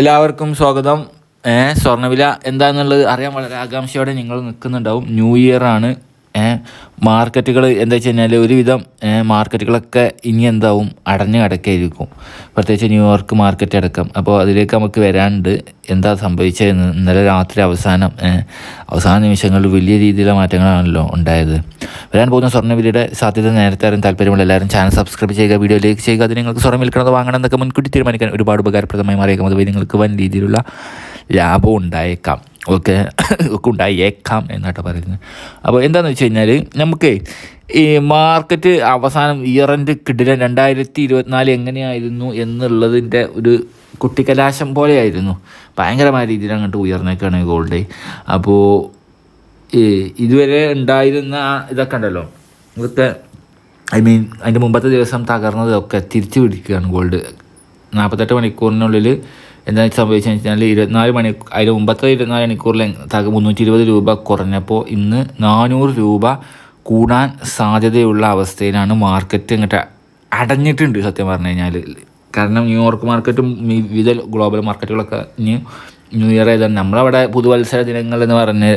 എല്ലാവർക്കും സ്വാഗതം. ഏ സ്വർണവില എന്താണെന്നുള്ളത് അറിയാൻ വളരെ ആകാംക്ഷയോടെ നിങ്ങൾ നിൽക്കുന്നുണ്ടാവും. ന്യൂ ഇയർ ആണ്. ഏ മാർക്കറ്റുകൾ എന്താ വെച്ച് കഴിഞ്ഞാൽ ഒരുവിധം മാർക്കറ്റുകളൊക്കെ ഇനി എന്താവും? അടഞ്ഞു കിടക്കായിരിക്കും. പ്രത്യേകിച്ച് ന്യൂയോർക്ക് മാർക്കറ്റ് അടക്കം. അപ്പോൾ അതിലേക്ക് നമുക്ക് വരാണ്ട് എന്താ സംഭവിച്ചതെന്ന് ഇന്നലെ രാത്രി അവസാനം അവസാന നിമിഷങ്ങളിൽ വലിയ രീതിയിലുള്ള മാറ്റങ്ങളാണല്ലോ ഉണ്ടായത്. വരാൻ പോകുന്ന സ്വർണവിലയുടെ സാധ്യത നേരത്തെ അറിയാൻ താല്പര്യമുള്ള എല്ലാവരും ചാനൽ സബ്സ്ക്രൈബ് ചെയ്യുക വീഡിയോ ലൈക്ക് ചെയ്യുക അത് നിങ്ങൾക്ക് സ്വർണം വിൽക്കണത് വാങ്ങണം എന്നൊക്കെ മുൻകൂട്ടി തീരുമാനിക്കാൻ ഒരുപാട് ഉപകാരപ്രദമായി മാറിയേക്കും. അതുവഴി നിങ്ങൾക്ക് വൻ രീതിയിലുള്ള ലാഭം ഉണ്ടായേക്കാം. ഓക്കെ? ഒക്കെ ഉണ്ടായേക്കാം എന്നാട്ടോ പറയുന്നത്. അപ്പോൾ എന്താണെന്ന് വെച്ച് കഴിഞ്ഞാൽ നമുക്ക് ഈ മാർക്കറ്റ് അവസാനം ഇയർ എൻഡ് കിടിലൻ രണ്ടായിരത്തി ഇരുപത്തിനാല് എങ്ങനെയായിരുന്നു എന്നുള്ളതിന്റെ ഒരു കുട്ടിക്കലാശം പോലെയായിരുന്നു. ഭയങ്കരമായ രീതിയിൽ അങ്ങോട്ട് ഉയർന്നേക്കാണ് ഗോൾഡ് അപ്പോൾ ഇതുവരെ ഉണ്ടായിരുന്ന ആ ഇതൊക്കെ ഉണ്ടല്ലോ. ഇതൊക്കെ ഐ മീൻ അതിന്റെ മുമ്പത്തെ ദിവസം തകർന്നതൊക്കെ തിരിച്ചു പിടിക്കുകയാണ് ഗോൾഡ്. നാൽപ്പത്തെട്ട് മണിക്കൂറിനുള്ളിൽ എന്താ സംഭവിച്ചതെന്ന് വെച്ചാൽ ഇരുപത്തിനാല് മണി അതിന് മുമ്പത്തെ ഇരുപത്തിനാല് മണിക്കൂറിൽ തക മുന്നൂറ്റി ഇരുപത് രൂപ കുറഞ്ഞപ്പോൾ ഇന്ന് നാനൂറ് രൂപ കൂടാൻ സാധ്യതയുള്ള അവസ്ഥയിലാണ് മാർക്കറ്റ് ഇങ്ങോട്ട് അടഞ്ഞിട്ടുണ്ട് സത്യം പറഞ്ഞു കഴിഞ്ഞാൽ കാരണം ന്യൂയോർക്ക് മാർക്കറ്റും വിവിധ ഗ്ലോബൽ മാർക്കറ്റുകളൊക്കെ ഇനി ന്യൂ ഇയർ ആയതാണ് നമ്മളവിടെ പുതുവത്സര ദിനങ്ങൾ എന്ന് പറഞ്ഞ്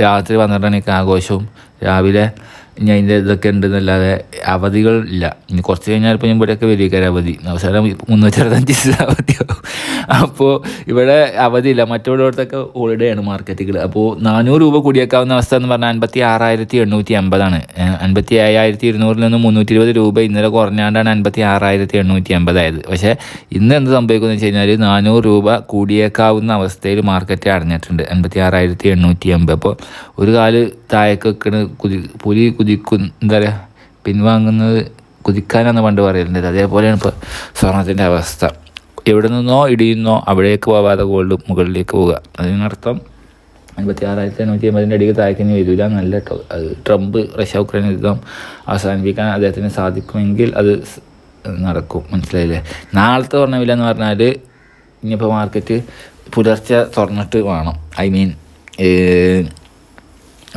രാത്രി പന്ത്രണ്ട് മണിക്ക് ആഘോഷവും രാവിലെ ഇനി അതിന്റെ ഇതൊക്കെ ഉണ്ടെന്നല്ലാതെ അവധികൾ ഇല്ല. ഇനി കുറച്ച് കഴിഞ്ഞാൽ ഇപ്പോൾ ഇവിടെയൊക്കെ വരികയൊക്കെ അവധി അവസാനം മുന്നൂറ്റി അറുപത്തഞ്ച് ദിവസം അവധിയാവും അപ്പോൾ ഇവിടെ അവധിയില്ല മറ്റുള്ളവർക്കൊക്കെ ഹോളിഡേ ആണ് മാർക്കറ്റുകൾ. അപ്പോൾ നാനൂറ് രൂപ കൂടിയേക്കാവുന്ന അവസ്ഥ എന്ന് പറഞ്ഞാൽ അൻപത്തി ആറായിരത്തി എണ്ണൂറ്റി അമ്പതാണ് അൻപത്തി ഏഴായിരത്തി ഇരുന്നൂറിൽ നിന്ന് മുന്നൂറ്റി ഇരുപത് രൂപ ഇന്നലെ കുറഞ്ഞാണ്ടാണ് അൻപത്തി ആറായിരത്തി എണ്ണൂറ്റി അമ്പതായത് പക്ഷേ ഇന്ന് എന്ത് സംഭവിക്കുന്നത് വെച്ച് കഴിഞ്ഞാൽ നാനൂറ് രൂപ കൂടിയേക്കാവുന്ന അവസ്ഥയിൽ മാർക്കറ്റ് അടഞ്ഞിട്ടുണ്ട്. അൻപത്തി ആറായിരത്തി എണ്ണൂറ്റി അമ്പത്. അപ്പോൾ ഒരു കാൽ താഴേക്ക് വെക്കണ് കുതി പുലി കുതിക്കും എന്താ പറയുക പിൻവാങ്ങുന്നത് കുതിക്കാനാന്ന് പണ്ട് പറയലുണ്ട് അതേപോലെയാണ് ഇപ്പോൾ സ്വർണത്തിന്റെ അവസ്ഥ. എവിടെ നിന്നോ ഇടിയുന്നോ അവിടേക്ക് പോവാതെ ഗോൾഡ് മുകളിലേക്ക് പോവുക. അതിനർത്ഥം അൻപത്തി ആറായിരത്തി എണ്ണൂറ്റി അമ്പതിന്റെ അടിക്ക് താഴേക്കിനി വരില്ല നല്ല കേട്ടോ. അത് ട്രംപ് റഷ്യ ഉക്രൈൻ യുദ്ധം അവസാനിപ്പിക്കാൻ അദ്ദേഹത്തിന് സാധിക്കുമെങ്കിൽ അത് നടക്കും. മനസ്സിലായില്ലേ? നാളത്തെ സ്വർണവില എന്ന് പറഞ്ഞാൽ ഇനിയിപ്പോൾ മാർക്കറ്റ് പുലർച്ചെ തുറന്നിട്ട് വേണം. ഐ മീൻ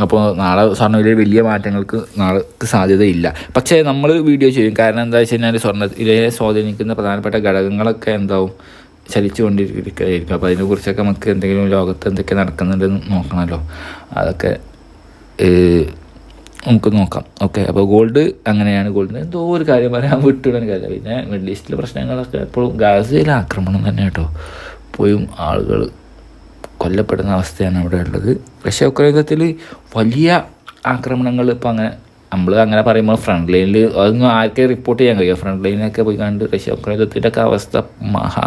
അപ്പോൾ നാളെ സ്വർണവിലയിൽ വലിയ മാറ്റങ്ങൾക്ക് നാളെക്ക് സാധ്യതയില്ല. പക്ഷേ നമ്മൾ വീഡിയോ ചെയ്യും. കാരണം എന്താ വെച്ച് കഴിഞ്ഞാൽ സ്വർണവിലയെ സ്വാധീനിക്കുന്ന പ്രധാനപ്പെട്ട ഘടകങ്ങളൊക്കെ എന്താവും? ചലിച്ചുകൊണ്ടിരിക്കുകയായിരിക്കും. അപ്പോൾ അതിനെക്കുറിച്ചൊക്കെ നമുക്ക് എന്തെങ്കിലും ലോകത്ത് എന്തൊക്കെ നടക്കുന്നുണ്ടെന്ന് നോക്കണമല്ലോ. അതൊക്കെ നമുക്ക് നോക്കാം. ഓക്കെ. അപ്പോൾ ഗോൾഡ് അങ്ങനെയാണ്. ഗോൾഡിന് എന്തോ ഒരു കാര്യം പറയാൻ വിട്ടുവിടാൻ കാര്യം. പിന്നെ മിഡിൽ ഈസ്റ്റിലെ പ്രശ്നങ്ങളൊക്കെ എപ്പോഴും ഗാസയിലെ ആക്രമണം തന്നെ കേട്ടോ. പോയും ആളുകൾ കൊല്ലപ്പെടുന്ന അവസ്ഥയാണ് അവിടെ ഉള്ളത്. റഷ്യ ഉക്രൈനത്തിൽ വലിയ ആക്രമണങ്ങൾ ഇപ്പോൾ അങ്ങനെ നമ്മൾ അങ്ങനെ പറയുമ്പോൾ ഫ്രണ്ട് ലൈനിൽ അതൊന്നും ആർക്കെ റിപ്പോർട്ട് ചെയ്യാൻ കഴിയുക ഫ്രണ്ട് ലൈനിലൊക്കെ പോയി കണ്ട് റഷ്യ ഉക്രൈനത്തിന്റെ ഒക്കെ അവസ്ഥ മഹാ.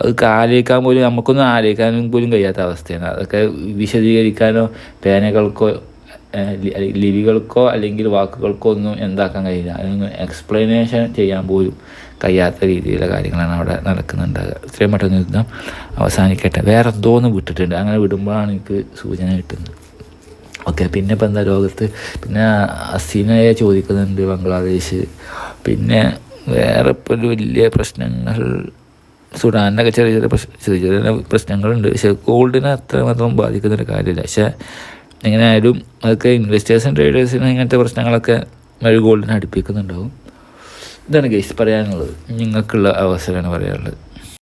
അത് ആലോചിക്കാൻ പോലും നമുക്കൊന്നും ആലോചിക്കാനും പോലും കഴിയാത്ത അവസ്ഥയാണ്. അതൊക്കെ വിശദീകരിക്കാനോ പേനകൾക്കോ ലിപികൾക്കോ അല്ലെങ്കിൽ വാക്കുകൾക്കോ ഒന്നും എന്താക്കാൻ കഴിയില്ല. അതിനൊന്നും എക്സ്പ്ലനേഷൻ ചെയ്യാൻ പോലും കഴിയാത്ത രീതിയിലുള്ള കാര്യങ്ങളാണ് അവിടെ നടക്കുന്നുണ്ടാകുക ഇത്രയും പെട്ടെന്ന് യുദ്ധം അവസാനിക്കട്ടെ. വേറെ എന്തോന്ന് വിട്ടിട്ടുണ്ട്. അങ്ങനെ വിടുമ്പോഴാണ് എനിക്ക് സൂചന കിട്ടുന്നത്. ഓക്കെ പിന്നെ ഇപ്പം എന്താ ലോകത്ത്? പിന്നെ അസീനയെ ചോദിക്കുന്നുണ്ട് ബംഗ്ലാദേശ്. പിന്നെ വേറെ ഇപ്പോൾ ഒരു വലിയ പ്രശ്നങ്ങൾ സുഡാനിനൊക്കെ ചെറിയ ചെറിയ പ്രശ്ന ചെറിയ ചെറിയ പ്രശ്നങ്ങളുണ്ട്. പക്ഷേ ഗോൾഡിനെ അത്രമാത്രം ബാധിക്കുന്നൊരു കാര്യമില്ല. പക്ഷേ എങ്ങനെയായാലും അതൊക്കെ ഇൻവെസ്റ്റേഴ്സും ട്രേഡേഴ്സിനും ഇങ്ങനത്തെ പ്രശ്നങ്ങളൊക്കെ ഒരു ഗോൾഡിനെ അടുപ്പിക്കുന്നുണ്ടാവും. ഇതാണ് ഗൈസ് പറയാനുള്ളത്. നിങ്ങൾക്കുള്ള അവസരമാണ് പറയാനുള്ളത്.